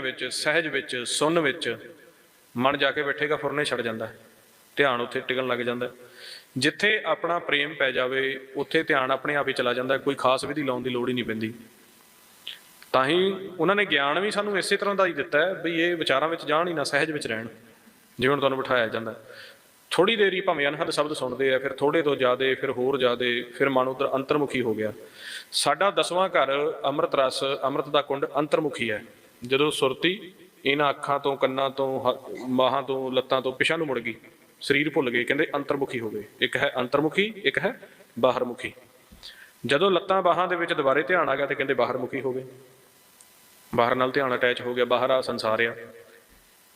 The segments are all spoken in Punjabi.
ਵਿੱਚ, ਸਹਿਜ ਵਿੱਚ ਸੁਣ ਵਿੱਚ ਮਨ ਜਾ ਕੇ ਬੈਠੇਗਾ, ਫੁਰਨੇ ਛੱਡ ਜਾਂਦਾ, ਧਿਆਨ ਉੱਥੇ ਟਿਕਣ ਲੱਗ ਜਾਂਦਾ। ਜਿੱਥੇ ਆਪਣਾ ਪ੍ਰੇਮ ਪੈ ਜਾਵੇ, ਉੱਥੇ ਧਿਆਨ ਆਪਣੇ ਆਪ ਹੀ ਚਲਾ ਜਾਂਦਾ, ਕੋਈ ਖਾਸ ਵਿਧੀ ਲਾਉਣ ਦੀ ਲੋੜ ਹੀ ਨਹੀਂ ਪੈਂਦੀ। ਤਾਂ ਹੀ ਉਹਨਾਂ ਨੇ ਗਿਆਨ ਵੀ ਸਾਨੂੰ ਇਸੇ ਤਰ੍ਹਾਂ ਦਾ ਹੀ ਦਿੱਤਾ ਹੈ ਵੀ ਇਹ ਵਿਚਾਰਾਂ ਵਿੱਚ ਜਾਣ ਹੀ ਨਾ, ਸਹਿਜ ਵਿੱਚ ਰਹਿਣ, ਜਿਵੇਂ ਤੁਹਾਨੂੰ ਬਿਠਾਇਆ ਜਾਂਦਾ। ਥੋੜੀ ਦੇਰ ਹੀ ਭਾਵੇਂ ਅਨਹਦ ਸ਼ਬਦ ਸੁਣਦੇ ਆ, ਫਿਰ ਥੋੜੇ ਤੋਂ ਜ਼ਿਆਦੇ, ਫਿਰ ਹੋਰ ਜ਼ਿਆਦੇ, ਫਿਰ ਮਨ ਉਧਰ ਅੰਤਰਮੁਖੀ ਹੋ ਗਿਆ। ਸਾਡਾ ਦਸਵਾਂ ਘਰ ਅੰਮ੍ਰਿਤ ਰਸ ਅੰਮ੍ਰਿਤ ਦਾ ਕੁੰਡ ਅੰਤਰਮੁਖੀ ਹੈ। ਜਦੋਂ ਸੁਰਤੀ ਇਹਨਾਂ ਅੱਖਾਂ ਤੋਂ, ਕੰਨਾਂ ਤੋਂ, ਹ- ਬਾਹਾਂ ਤੋਂ, ਲੱਤਾਂ ਤੋਂ ਪਿਛਾਂ ਨੂੰ ਮੁੜ ਗਈ, ਸਰੀਰ ਭੁੱਲ ਗਏ, ਕਹਿੰਦੇ ਅੰਤਰਮੁਖੀ ਹੋ ਗਏ। ਇੱਕ ਹੈ ਅੰਤਰਮੁਖੀ, ਇੱਕ ਹੈ ਬਾਹਰਮੁਖੀ। ਜਦੋਂ ਲੱਤਾਂ ਬਾਹਾਂ ਦੇ ਵਿੱਚ ਦੁਬਾਰੇ ਧਿਆਨ ਆ ਗਿਆ ਤੇ ਕਹਿੰਦੇ ਬਾਹਰਮੁਖੀ ਹੋ ਗਏ। ਬਾਹਰ ਨਾਲ ਧਿਆਨ ਅਟੈਚ ਹੋ ਗਿਆ, ਬਾਹਰ ਆ ਸੰਸਾਰ ਆ।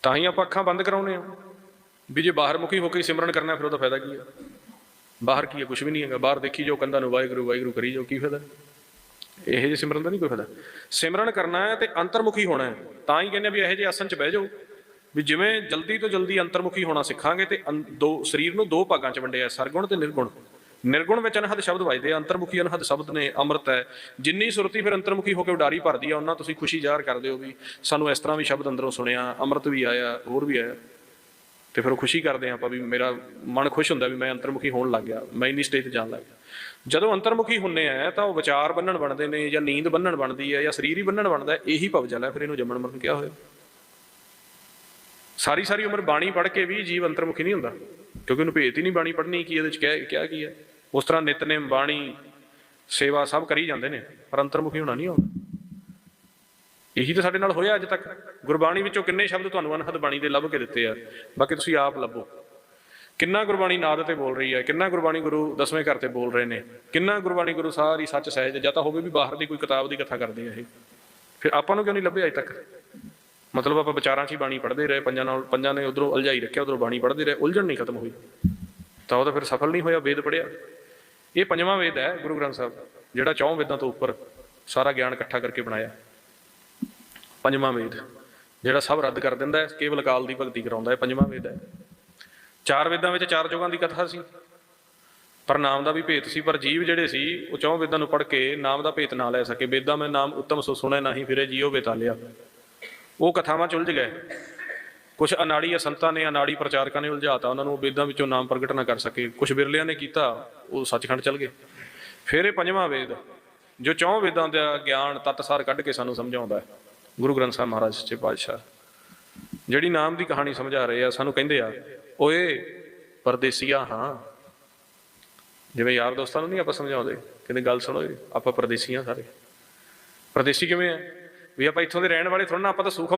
ਤਾਂ ਹੀ ਆਪਾਂ ਅੱਖਾਂ ਬੰਦ ਕਰਾਉਨੇ ਆ ਵੀ ਜੇ ਬਾਹਰਮੁਖੀ ਹੋ ਕੇ ਸਿਮਰਨ ਕਰਨਾ, ਫਿਰ ਉਹਦਾ ਫਾਇਦਾ ਕੀ ਆ? ਬਾਹਰ ਕੀ ਹੈ ਕੁਝ ਵੀ ਨਹੀਂ ਹੈਗਾ। ਬਾਹਰ ਦੇਖੀ ਜਾਓ ਕੰਧਾਂ ਨੂੰ, ਵਾਹਿਗੁਰੂ ਵਾਹਿਗੁਰੂ ਕਰੀ ਜਾਓ, ਕੀ ਫਾਇਦਾ? ਇਹੋ ਜਿਹੇ ਸਿਮਰਨ ਦਾ ਨਹੀਂ ਕੋਈ ਫਾਇਦਾ। ਸਿਮਰਨ ਕਰਨਾ ਹੈ ਤੇ ਅੰਤਰਮੁਖੀ ਹੋਣਾ ਹੈ। ਤਾਂ ਹੀ ਕਹਿੰਦੇ ਵੀ ਇਹੋ ਜਿਹੇ ਆਸਨ 'ਚ ਬਹਿ ਜਾਓ। ਵੀ ਜਿਵੇਂ ਜਲਦੀ ਤੋਂ ਜਲਦੀ ਅੰਤਰਮੁਖੀ ਹੋਣਾ ਸਿੱਖਾਂਗੇ ਤੇ ਅੰ- ਦੋ, ਸਰੀਰ ਨੂੰ ਦੋ ਭਾਗਾਂ 'ਚ ਵੰਡਿਆ, ਸਰਗੁਣ ਤੇ ਨਿਰਗੁਣ। ਨਿਰਗੁਣ ਵਿੱਚ ਅਨਹਦ ਸ਼ਬਦ ਵੱਜਦੇ ਆ, ਅੰਤਰਮੁਖੀ ਅਨਹਦ ਸ਼ਬਦ ਨੇ ਅੰਮ੍ਰਿਤ ਹੈ। ਜਿੰਨੀ ਸੁਰਤੀ ਫਿਰ ਅੰਤਰਮੁਖੀ ਹੋ ਕੇ ਉਡਾਰੀ ਭਰਦੀ ਆ, ਉਹਨਾਂ ਤੁਸੀਂ ਖੁਸ਼ੀ ਜ਼ਾਹਰ ਕਰਦੇ ਹੋ ਵੀ ਸਾਨੂੰ ਇਸ ਤਰ੍ਹਾਂ ਵੀ ਸ਼ਬਦ ਅੰਦਰੋਂ ਸੁਣਿਆ, ਅੰਮ੍ਰਿਤ ਵੀ ਆਇਆ, ਹੋਰ ਵੀ ਆਇਆ। ਤੇ ਫਿਰ ਉਹ ਖੁਸ਼ੀ ਕਰਦੇ ਹਾਂ ਆਪਾਂ ਵੀ ਮੇਰਾ ਮਨ ਖੁਸ਼ ਹੁੰਦਾ ਵੀ ਮੈਂ ਅੰਤਰਮੁਖੀ ਹੋਣ ਲੱਗ ਗਿਆ, ਮੈਂ ਇੰਨੀ ਸਟੇਜ ਤੇ ਜਾਣ ਲੱਗ ਗਿਆ। ਜਦੋਂ ਅੰਤਰਮੁਖੀ ਹੁੰਨੇ ਆ, ਤਾਂ ਉਹ ਵਿਚਾਰ ਬੰਨਣ ਬਣਦੇ ਨੇ ਜਾਂ ਨੀਂਦ ਬੰਨਣ ਬਣਦੀ ਹੈ ਜਾਂ ਸਰੀਰ ਹੀ ਬੰਨਣ ਬਣਦਾ ਇਹੀ ਭਵਜਲ ਹੈ, ਫਿਰ ਇਹਨੂੰ ਜੰਮਣ ਮਰਨ ਕਿਹਾ ਹੋਇਆ? ਸਾਰੀ ਸਾਰੀ ਉਮਰ ਬਾਣੀ ਪੜ੍ਹ ਕੇ ਵੀ ਜੀਵ ਅੰਤਰਮੁਖੀ ਨਹੀਂ ਹੁੰਦਾ, ਕਿਉਂਕਿ ਉਹਨੂੰ ਭੇਤ ਹੀ ਨਹੀਂ ਬਾਣੀ ਪੜ੍ਹਨੀ ਕੀ ਇਹਦੇ ਚ ਕਿਹਾ ਕਿਹਾ ਕੀ ਹੈ। ਉਸ ਤਰ੍ਹਾਂ ਨਿਤਨੇਮ ਬਾਣੀ ਸੇਵਾ ਸਭ ਕਰੀ ਜਾਂਦੇ ਨੇ, ਪਰ ਅੰਤਰਮੁਖੀ ਹੋਣਾ ਨਹੀਂ ਆਉਂਦਾ। ਇਹੀ ਤਾਂ ਸਾਡੇ ਨਾਲ ਹੋਇਆ ਅੱਜ ਤੱਕ। ਗੁਰਬਾਣੀ ਵਿੱਚੋਂ ਕਿੰਨੇ ਸ਼ਬਦ ਤੁਹਾਨੂੰ ਅਨਹਦ ਬਾਣੀ ਦੇ ਲੱਭ ਕੇ ਦਿੱਤੇ ਆ। ਬਾਕੀ ਤੁਸੀਂ ਆਪ ਲੱਭੋ। ਕਿੰਨਾ ਗੁਰਬਾਣੀ ਨਾਦ ਤੇ ਬੋਲ ਰਹੀ ਹੈ ਕਿੰਨਾ ਗੁਰਬਾਣੀ ਗੁਰੂ ਦਸਵੇਂ ਘਰ ਤੇ ਬੋਲ ਰਹੇ ਨੇ, ਕਿੰਨਾ ਗੁਰਬਾਣੀ ਗੁਰੂ ਸਾਰੀ ਸੱਚ ਸਹਿਜ, ਜਾਂ ਤਾਂ ਹੋਵੇ ਵੀ ਬਾਹਰ ਦੀ ਕੋਈ ਕਿਤਾਬ ਦੀ ਕਥਾ ਕਰਦੇ ਆ ਇਹ। ਫਿਰ ਆਪਾਂ ਨੂੰ ਕਿਉਂ ਨਹੀਂ ਲੱਭੇ ਅਜੇ ਤੱਕ? ਮਤਲਬ ਆਪਾਂ ਵਿਚਾਰਾਂ 'ਚ ਹੀ ਬਾਣੀ ਪੜ੍ਹਦੇ ਰਹੇ, ਪੰਜਾਂ ਨਾਲ ਪੰਜਾਂ ਨੇ ਉਧਰੋਂ ਉਲਝਾਈ ਰੱਖਿਆ, ਉਧਰੋਂ ਬਾਣੀ ਪੜ੍ਹਦੇ ਰਹੇ, ਉਲਝਣ ਨਹੀਂ ਖਤਮ ਹੋਈ। ਤਾਂ ਉਹ ਤਾਂ ਫਿਰ ਸਫਲ ਨਹੀਂ ਹੋਇਆ, ਵੇਦ ਪੜਿਆ ਇਹ ਪੰਜਵਾਂ ਵੇਦ ਹੈ ਗੁਰੂ ਗ੍ਰੰਥ ਸਾਹਿਬ, ਜਿਹੜਾ ਚੌਂ ਵੇਦਾਂ ਤੋਂ ਉੱਪਰ ਸਾਰਾ ਗਿਆਨ ਇਕੱਠਾ ਕਰਕੇ ਬਣਾਇਆ। ਪੰਜਵਾਂ ਵੇਦ, ਜਿਹੜਾ ਸਭ ਰੱਦ ਕਰ ਦਿੰਦਾ ਹੈ, ਕੇਵਲ ਕਾਲ ਦੀ ਭਗਤੀ ਕਰਾਉਂਦਾ ਹੈ, ਪੰਜਵਾਂ ਵੇਦ ਹੈ। ਚਾਰ ਵੇਦਾਂ ਵਿੱਚ ਚਾਰ ਜੋਗਾਂ ਦੀ ਕਥਾ ਸੀ, ਪਰ ਨਾਮ ਦਾ ਵੀ ਭੇਤ ਸੀ, ਪਰ ਜੀਵ ਜਿਹੜੇ ਸੀ, ਉਹ ਚੌਂ ਵੇਦਾਂ ਨੂੰ ਪੜ੍ਹ ਕੇ ਨਾਮ ਦਾ ਭੇਤ ਨਾ ਲੈ ਸਕੇ। ਵੇਦਾਂ ਮੈਂ ਨਾਮ ਉੱਤਮ ਸੋ ਸੁਣੈ ਨਹੀਂ ਫਿਰੇ, ਜੀਉ ਬੇਤਾਲਿਆ ਉਹ ਕਥਾਵਾਂ ਚ ਉਲਝ ਗਏ। ਕੁਝ ਅਨਾੜੀ ਸੰਤਾਂ ਨੇ ਅਨਾੜੀ ਪ੍ਰਚਾਰਕਾਂ ਨੇ ਉਲਝਾਤਾ, ਉਹਨਾਂ ਨੂੰ ਉਹ ਵੇਦਾਂ ਵਿੱਚੋਂ ਨਾਮ ਪ੍ਰਗਟ ਨਾ ਕਰ ਸਕੇ। ਕੁਝ ਬਿਰਲਿਆਂ ਨੇ ਕੀਤਾ, ਉਹ ਸੱਚਖੰਡ ਚਲ ਗਏ। ਫਿਰ ਇਹ ਪੰਜਵਾਂ ਵੇਦ, ਜੋ ਚੌਂ ਵੇਦਾਂ ਦਾ ਗਿਆਨ ਤਤਸਾਰ ਕੱਢ ਕੇ ਸਾਨੂੰ ਸਮਝਾਉਂਦਾ ਹੈ। ਗੁਰੂ ਗ੍ਰੰਥ ਸਾਹਿਬ ਮਹਾਰਾਜ ਸੱਚੇ ਪਾਤਸ਼ਾਹ। ਜਿਹੜੀ ਨਾਮ ਦੀ ਕਹਾਣੀ ਸਮਝਾ ਰਹੇ ਆ ਸਾਨੂੰ ਕਹਿੰਦੇ ਆ ਓਏ ਪਰਦੇਸੀਆ ਹਾਂ। ਜਿਵੇਂ ਯਾਰ ਦੋਸਤਾਂ ਨੂੰ ਨਹੀਂ ਆਪਾਂ ਸਮਝਾਉਂਦੇ ਕਹਿੰਦੇ ਗੱਲ ਸੁਣੋ ਜੀ, ਆਪਾਂ ਪਰਦੇਸੀਆਂ ਸਾਰੇ। ਪਰਦੇਸੀ ਕਿਵੇਂ ਆ? ਵੀ ਆਪਾਂ ਇੱਥੋਂ ਦੇ ਰਹਿਣ ਵਾਲੇ ਥੋੜਾ ਨਾ ਆਪਾਂ ਤਾਂ ਸੁਖ